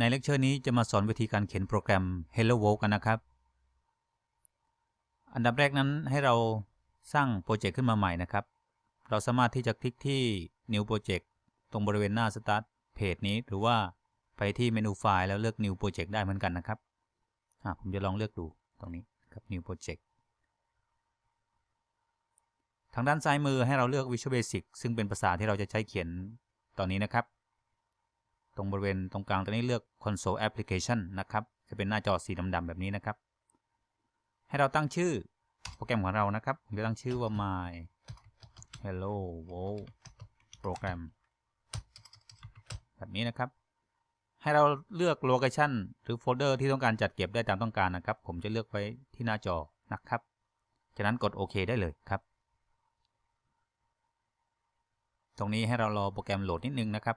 ในเลคเชอร์นี้จะมาสอนวิธีการเขียนโปรแกรม Hello World กันนะครับ อันดับแรกนั้นให้เราสร้างโปรเจกต์ขึ้นมาใหม่นะครับ เราสามารถที่จะคลิกที่ New Project ตรงบริเวณหน้า Start Page นี้ หรือว่าไปที่เมนูไฟล์แล้วเลือก New Project ได้เหมือนกันนะครับผมจะลองเลือกดูตรงนี้ครับ New Project ทางด้านซ้ายมือให้เราเลือก Visual Basic ซึ่งเป็นภาษาที่เราจะใช้เขียนตอนนี้นะครับ ตรงบริเวณตรงกลางตรงนี้เลือก Console Application นะครับ จะเป็นหน้าจอสีดำๆแบบนี้นะครับ ให้เราตั้งชื่อโปรแกรมของเรานะครับ ผมจะตั้งชื่อว่า my hello world program แบบนี้นะครับ ให้เราเลือกโลเคชันหรือโฟลเดอร์ที่ต้องการจัดเก็บได้ตามต้องการนะครับ ผมจะเลือกไว้ที่หน้าจอนะครับจากนั้นกดโอเคได้เลยครับ ตรงนี้ให้เรารอโปรแกรมโหลดนิดนึงนะครับ